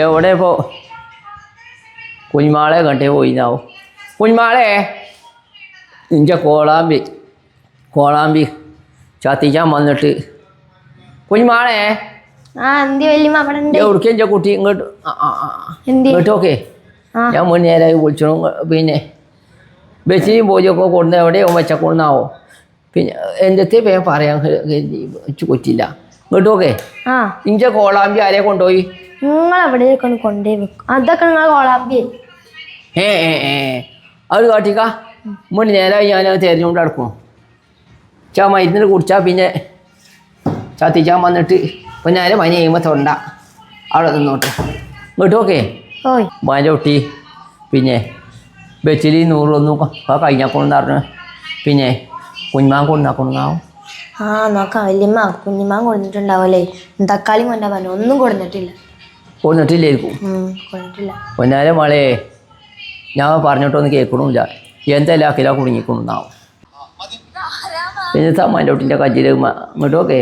എവിടെ ഇപ്പോൾ കുഞ്ഞുമാളെ കണ്ടേ പോയിന്നാവും? കുഞ്ഞുമാളെ ഇഞ്ചെ കോളാമ്പി കോളാമ്പി ചത്തിക്കാൻ വന്നിട്ട്. കുഞ്ഞുമാളെ എവിടേക്ക് എന്റെ കുട്ടി ഇങ്ങോട്ട് ഇങ്ങോട്ടൊക്കെ ആ ഞാൻ മുന്നേരായി വിളിച്ചു പിന്നെ ബസ്സിനും പോയൊക്കെ കൊണ്ട് എവിടെയോ വെച്ചക്കൊണ്ടാവോ പിന്നെ എന്റെ പേ പറയാൻ വെച്ച് കൊറ്റില്ല ഇങ്ങോട്ടൊക്കെ ആ. ഇഞ്ചെ കോളാമ്പി ആരെ കൊണ്ടുപോയി? നിങ്ങൾ എവിടെയൊക്കെ കൊണ്ടേ കൊണ്ടുപോയി വെക്കും. അതൊക്കെ നിങ്ങൾ കോളാമ്പി ഏ ഏ ഏ അത് കാട്ടിക്ക. മുന്നിൽ നേരമായി ഞാൻ തിരഞ്ഞുകൊണ്ട് നടക്കും ചാ മരുന്നിട്ട് കുടിച്ചാൽ പിന്നെ ചത്തിച്ചാൻ വന്നിട്ട് ഇപ്പം നേരെ മഞ്ഞ കഴിയുമ്പോൾ തൊണ്ട. അവിടെ നിന്നോട്ടെ. ഇങ്ങോട്ട് ഓക്കെ മാന്റെ കുട്ടി പിന്നെ ബെച്ചിലി നൂറൊന്നും കഴിഞ്ഞാൽ കഴിഞ്ഞാക്കൊണ്ടെന്ന് പറഞ്ഞു. പിന്നെ കുഞ്ഞുമാൻ കൊണ്ടാക്കൊണ്ടാവും ആ നോക്കാം വല്യമ്മ കൊടുത്തിട്ടുണ്ടാവും കൊടുത്തിട്ടുണ്ടാവല്ലേ തക്കാളിയും കൊണ്ടാ പറഞ്ഞു. ഒന്നും കൊടുത്തിട്ടില്ല. കൊണ്ടിട്ടില്ലായിരിക്കും ഉം, മോളെ ഞാൻ പറഞ്ഞിട്ടൊന്നും കേൾക്കണമില്ല. എന്തെല്ലാം കിലോ കുടുങ്ങിക്കൊണ്ടാവും പിന്നെ തമ്മാന്റെ കുട്ടിന്റെ കജ്ജിൽ ഇങ്ങോട്ടൊക്കെ.